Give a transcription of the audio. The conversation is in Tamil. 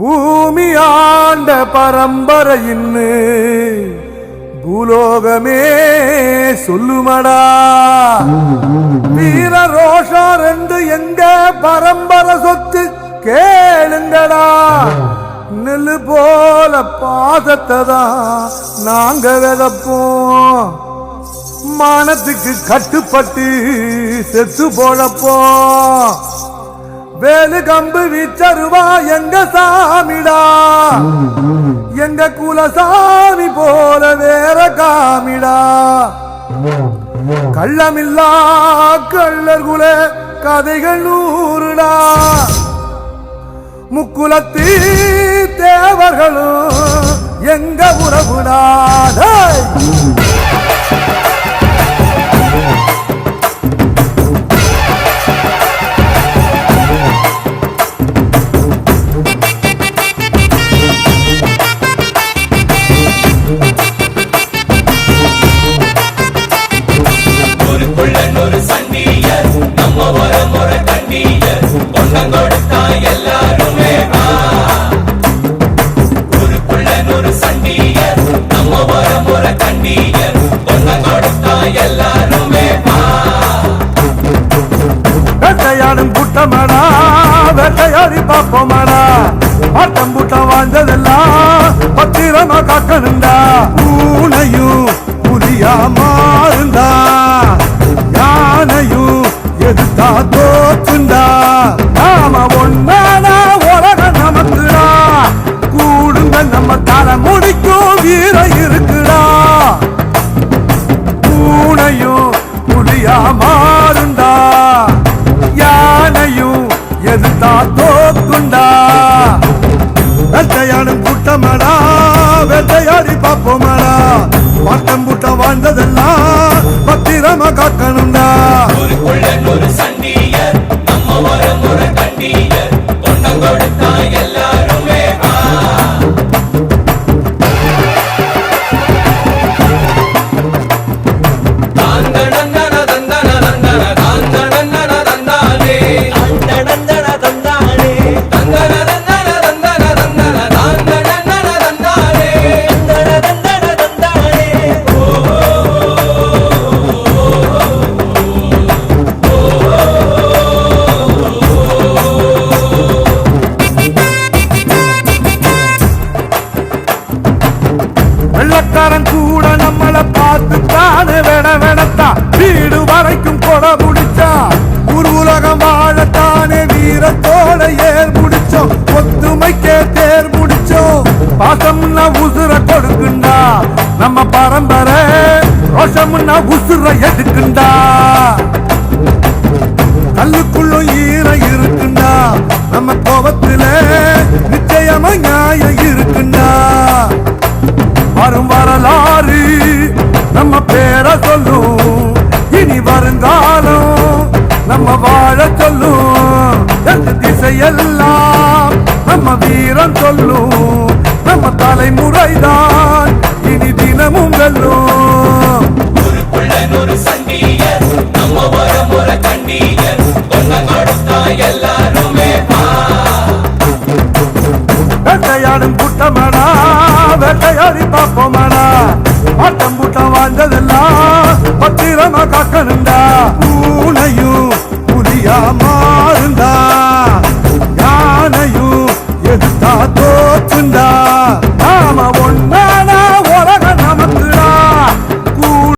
பூமி ஆண்ட பரம்பரையின்னு பூலோகமே சொல்லுமடா. வீர ரோஷா ரெண்டு எங்க பரம்பரை சொத்து கேளுங்கடா. நெல்லு போல பாசத்தை தான் நாங்க விதப்போம். மானத்துக்கு கட்டுப்பட்டு செத்து போழப்போம் வேலு கம்பு வீச்சருவா எங்க சாமிடா? எங்க குலசாமி போல வேற காமிடா? கள்ளமில்லா கள்ளர் குல கதைகள் நூறுடா முக்குலத்தி தேவர் சண்டியர் நம்ம முறை கண்டியர் பொண்ணம் கொடுத்தா எல்லாருமே ஊருக்குள்ள நூறு நம்ம முறை பொண்ணம் கொடுத்தா எல்லாருமே வேட்டையாடும் கூட்டமாடா வேட்டையாடி பார்ப்போமாடா. ஆட்டம் கூட்டம் வாழ்ந்ததெல்லாம் பாட்டம் கூட்டம் வாழ்ந்ததெல்லாம் பத்திரமா காக்கணும். நம்மள பார்த்து தானே வெட வெடத்தா வீடு வரைக்கும் கொட முடிச்சா? ஒரு உலகம் வாழத்தானே வீரத்தோட ஏர் முடிச்சோம் ஒத்துமைக்கே தேர் முடிச்சோம் பாசம்னா உசுர கொடுக்குண்டா. நம்ம பரம்பரை ரோஷம்னா உசுர எடுக்குண்டா. கல்லுக்குள்ளும் ஈரம் தான் நம்ம வீரம் சொல்லும் நம்ம தலைமுறைதான் இனி தினமும் வெல்லும். ஊருக்குள்ள நூறு சண்டியர் நம்ம வர வேட்டையாடும் கூட்டமாடா வேட்டையாடி பார்ப்போமாடா ஆட்டம் கூட்டம் வாழ்ந்ததெல்லாம்